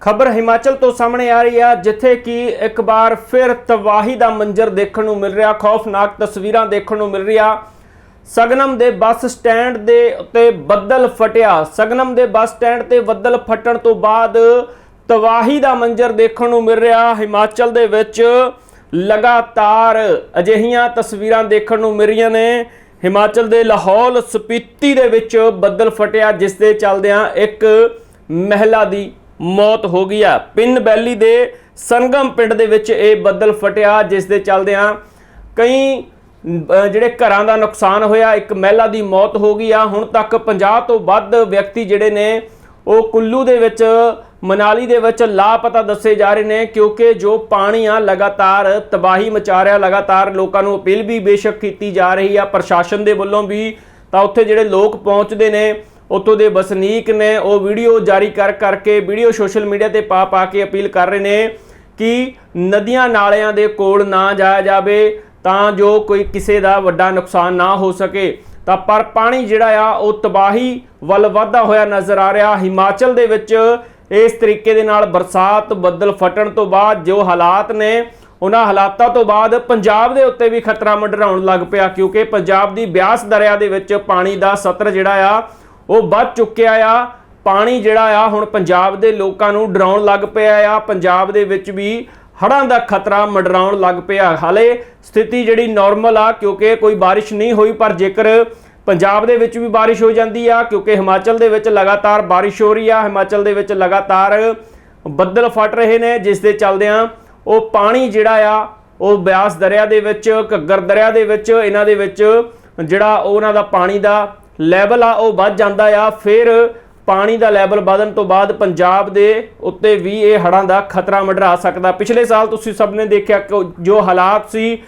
ਖਬਰ ਹਿਮਾਚਲ ਤੋਂ ਸਾਹਮਣੇ ਆ ਰਹੀ ਆ, ਜਿੱਥੇ ਕਿ ਇੱਕ ਵਾਰ ਫਿਰ ਤਬਾਹੀ ਦਾ ਮੰਜ਼ਰ ਦੇਖਣ ਨੂੰ ਮਿਲ ਰਿਹਾ, ਖੌਫਨਾਕ ਤਸਵੀਰਾਂ ਦੇਖਣ ਨੂੰ ਮਿਲ ਰਹੀਆਂ ਸਗਨਮ ਦੇ ਬੱਸ ਸਟੈਂਡ ਦੇ ਉੱਤੇ ਬੱਦਲ ਫਟਿਆ। ਸਗਨਮ ਦੇ ਬੱਸ ਸਟੈਂਡ ਤੇ ਬੱਦਲ ਫਟਣ ਤੋਂ ਬਾਅਦ ਤਬਾਹੀ ਦਾ ਮੰਜ਼ਰ ਦੇਖਣ ਨੂੰ ਮਿਲ ਰਿਹਾ। ਹਿਮਾਚਲ ਦੇ ਵਿੱਚ ਲਗਾਤਾਰ ਅਜਿਹੀਆਂ ਤਸਵੀਰਾਂ ਦੇਖਣ ਨੂੰ ਮਿਲ ਰਹੀਆਂ ਨੇ। ਹਿਮਾਚਲ ਦੇ ਲਾਹੌਲ ਸਪੀਤੀ ਦੇ ਵਿੱਚ ਬੱਦਲ ਫਟਿਆ, ਜਿਸ ਦੇ ਚੱਲਦਿਆਂ ਇੱਕ ਮਹਿਲਾ ਦੀ ਮੌਤ ਹੋ ਗਈ ਆ। ਪਿੰਨ ਬੈਲੀ ਦੇ ਸੰਗਮ ਪਿੰਡ ਦੇ ਵਿੱਚ ਇਹ ਬੱਦਲ ਫਟਿਆ, ਜਿਸ ਦੇ ਚੱਲਦਿਆਂ ਕਈ ਜਿਹੜੇ ਘਰਾਂ ਦਾ ਨੁਕਸਾਨ ਹੋਇਆ, ਇੱਕ ਮਹਿਲਾ ਦੀ ਮੌਤ ਹੋ ਗਈ ਆ। ਹੁਣ ਤੱਕ 50 ਤੋਂ ਵੱਧ ਵਿਅਕਤੀ ਜਿਹੜੇ ਨੇ, ਉਹ ਕੁੱਲੂ ਦੇ ਵਿੱਚ, ਮਨਾਲੀ ਦੇ ਵਿੱਚ ਲਾਪਤਾ ਦੱਸੇ ਜਾ ਰਹੇ ਨੇ, ਕਿਉਂਕਿ ਜੋ ਪਾਣੀ ਆ, ਲਗਾਤਾਰ ਤਬਾਹੀ ਮਚਾ ਰਿਹਾ, ਲਗਾਤਾਰ ਲੋਕਾਂ ਨੂੰ ਅਪੀਲ ਵੀ ਬੇਸ਼ੱਕ ਕੀਤੀ ਜਾ ਰਹੀ ਆ। ਪ੍ਰਸ਼ਾਸਨ ਦੇ ਵੱਲੋਂ ਵੀ ਤਾਂ ਉੱਥੇ ਜਿਹੜੇ ਲੋਕ ਪਹੁੰਚਦੇ ਨੇ ਉੱਥੋਂ ਦੇ ਵਸਨੀਕ ਨੇ ਉਹ ਵੀਡੀਓ ਜਾਰੀ ਕਰ ਕਰਕੇ ਵੀਡੀਓ ਸੋਸ਼ਲ ਮੀਡੀਆ ਤੇ ਪਾ ਪਾ ਕੇ ਅਪੀਲ ਕਰ ਰਹੇ ਨੇ ਕਿ ਨਦੀਆਂ ਨਾਲਿਆਂ ਦੇ ਕੋਲ ਨਾ ਜਾਇਆ ਜਾਵੇ ਤਾਂ ਜੋ ਕੋਈ ਕਿਸੇ ਦਾ ਵੱਡਾ ਨੁਕਸਾਨ ਨਾ ਹੋ ਸਕੇ। ਤਾਂ ਪਰ ਪਾਣੀ ਜਿਹੜਾ ਆ, ਉਹ ਤਬਾਹੀ ਵੱਲ ਵਧਦਾ ਹੋਇਆ ਨਜ਼ਰ ਆ ਰਿਹਾ। ਹਿਮਾਚਲ ਦੇ ਵਿੱਚ ਇਸ ਤਰੀਕੇ ਦੇ ਨਾਲ ਬਰਸਾਤ ਬੱਦਲ ਫਟਣ ਤੋਂ ਬਾਅਦ ਜੋ ਹਾਲਾਤ ਨੇ, ਉਹਨਾਂ ਹਾਲਾਤਾਂ ਤੋਂ ਬਾਅਦ ਪੰਜਾਬ ਦੇ ਉੱਤੇ ਵੀ ਖਤਰਾ ਮੰਡਰਾਉਣ ਲੱਗ ਪਿਆ, ਕਿਉਂਕਿ ਪੰਜਾਬ ਦੀ ਬਿਆਸ ਦਰਿਆ ਦੇ ਵਿੱਚ ਪਾਣੀ ਦਾ ਸਤਰ ਜਿਹੜਾ ਆ ਉਹ ਵੱਧ ਚੁੱਕਿਆ ਆ। ਪਾਣੀ ਜਿਹੜਾ ਆ, ਹੁਣ ਪੰਜਾਬ ਦੇ ਲੋਕਾਂ ਨੂੰ ਡਰਾਉਣ ਲੱਗ ਪਿਆ ਆ। ਪੰਜਾਬ ਦੇ ਵਿੱਚ ਵੀ ਹੜ੍ਹਾਂ ਦਾ ਖਤਰਾ ਮੰਡਰਾਉਣ ਲੱਗ ਪਿਆ। ਹਾਲੇ ਸਥਿਤੀ ਜਿਹੜੀ ਨਾਰਮਲ ਆ, ਕਿਉਂਕਿ ਕੋਈ ਬਾਰਿਸ਼ ਨਹੀਂ ਹੋਈ, ਪਰ ਜੇਕਰ ਪੰਜਾਬ ਦੇ ਵਿੱਚ ਵੀ ਬਾਰਿਸ਼ ਹੋ ਜਾਂਦੀ ਆ, ਕਿਉਂਕਿ ਹਿਮਾਚਲ ਦੇ ਵਿੱਚ ਲਗਾਤਾਰ ਬਾਰਿਸ਼ ਹੋ ਰਹੀ ਆ, ਹਿਮਾਚਲ ਦੇ ਵਿੱਚ ਲਗਾਤਾਰ ਬੱਦਲ ਫਟ ਰਹੇ ਨੇ, ਜਿਸ ਦੇ ਚੱਲਦਿਆਂ ਉਹ ਪਾਣੀ ਜਿਹੜਾ ਆ, ਉਹ ਬਿਆਸ ਦਰਿਆ ਦੇ ਵਿੱਚ, ਘੱਗਰ ਦਰਿਆ ਦੇ ਵਿੱਚ, ਇਹਨਾਂ ਦੇ ਵਿੱਚ ਜਿਹੜਾ ਉਹਨਾਂ ਦਾ ਪਾਣੀ ਦਾ ਲੈਵਲ ਆ, ਉਹ ਵੱਧ ਜਾਂਦਾ ਆ। ਫਿਰ ਪਾਣੀ ਦਾ ਲੈਵਲ ਵਧਣ ਤੋਂ ਬਾਅਦ ਪੰਜਾਬ ਦੇ ਉੱਤੇ ਵੀ ਇਹ ਹੜ੍ਹਾਂ ਦਾ ਖਤਰਾ ਮੰਡਰਾ ਸਕਦਾ। ਪਿਛਲੇ ਸਾਲ ਤੁਸੀਂ ਸਭ ਨੇ ਦੇਖਿਆ ਕਿ ਜੋ ਹਾਲਾਤ ਸੀ,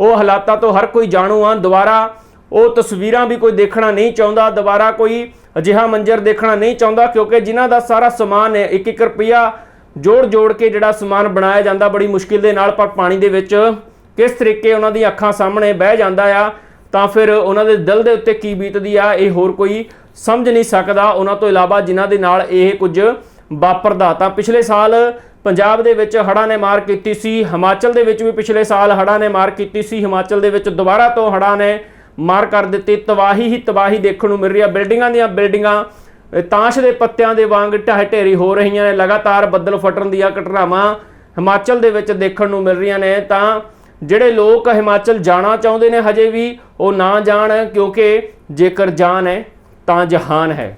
ਉਹ ਹਾਲਾਤਾਂ ਤੋਂ ਹਰ ਕੋਈ ਜਾਣੂ ਆ। ਦੁਬਾਰਾ ਉਹ ਤਸਵੀਰਾਂ ਵੀ ਕੋਈ ਦੇਖਣਾ ਨਹੀਂ ਚਾਹੁੰਦਾ। ਦੁਬਾਰਾ ਕੋਈ ਅਜਿਹਾ ਮੰਜ਼ਰ ਦੇਖਣਾ ਨਹੀਂ ਚਾਹੁੰਦਾ, ਕਿਉਂਕਿ ਜਿਨ੍ਹਾਂ ਦਾ ਸਾਰਾ ਸਮਾਨ ਹੈ ਇੱਕ ਇੱਕ ਰੁਪਿਆ ਜੋੜ ਜੋੜ ਕੇ ਜਿਹੜਾ ਸਮਾਨ ਬਣਾਇਆ ਜਾਂਦਾ, ਬੜੀ ਮੁਸ਼ਕਿਲ ਦੇ ਨਾਲ ਪਰ ਪਾਣੀ ਦੇ ਵਿੱਚ ਕਿਸ ਤਰੀਕੇ ਉਹਨਾਂ ਦੀ ਅੱਖਾਂ ਸਾਹਮਣੇ ਬਹਿ ਜਾਂਦਾ ਆ। ਤਾਂ ਫਿਰ ਉਹਨਾਂ ਦੇ ਦਿਲ ਦੇ ਉੱਤੇ ਕੀ ਬੀਤਦੀ ਆ ਇਹ ਹੋਰ ਕੋਈ ਸਮਝ ਨਹੀਂ ਸਕਦਾ। ਉਹਨਾਂ ਤੋਂ ਇਲਾਵਾ ਜਿਨ੍ਹਾਂ ਦੇ ਨਾਲ ਇਹ ਕੁਝ ਵਾਪਰਦਾ ਤਾਂ ਪਿਛਲੇ ਸਾਲ ਪੰਜਾਬ ਦੇ ਵਿੱਚ ਹੜ੍ਹਾਂ ਨੇ ਮਾਰ ਕੀਤੀ ਸੀ। ਹਿਮਾਚਲ ਦੇ ਵਿੱਚ ਵੀ ਪਿਛਲੇ ਸਾਲ ਹੜ੍ਹਾਂ ਨੇ ਮਾਰ ਕੀਤੀ ਸੀ। ਹਿਮਾਚਲ ਦੇ ਵਿੱਚ ਦੁਬਾਰਾ ਤੋਂ ਹੜ੍ਹਾਂ ਨੇ ਮਾਰ ਕਰ ਦਿੱਤੀ। ਤਬਾਹੀ ਹੀ ਤਬਾਹੀ ਦੇਖਣ ਨੂੰ ਮਿਲ ਰਹੀ ਆ। ਬਿਲਡਿੰਗਾਂ ਦੀਆਂ ਬਿਲਡਿੰਗਾਂ ਅ, ਤਾਸ਼ ਦੇ ਪੱਤਿਆਂ ਦੇ ਵਾਂਗ ਢਹਿ ਢੇਰੀ ਹੋ ਰਹੀਆਂ ਨੇ। ਲਗਾਤਾਰ ਬੱਦਲ ਫਟਣ ਦੀਆਂ ਘਟਨਾਵਾਂ ਹਿਮਾਚਲ ਦੇ ਵਿੱਚ ਦੇਖਣ ਨੂੰ ਮਿਲ ਰਹੀਆਂ ਨੇ। ਤਾਂ ਜਿਹੜੇ ਲੋਕ ਹਿਮਾਚਲ ਜਾਣਾ ਚਾਹੁੰਦੇ ਨੇ ਹਜੇ ਵੀ, ਉਹ ਨਾ ਜਾਣ ਕਿਉਂਕਿ ਜੇਕਰ ਜਾਨ ਹੈ ਤਾਂ ਜਹਾਨ ਹੈ।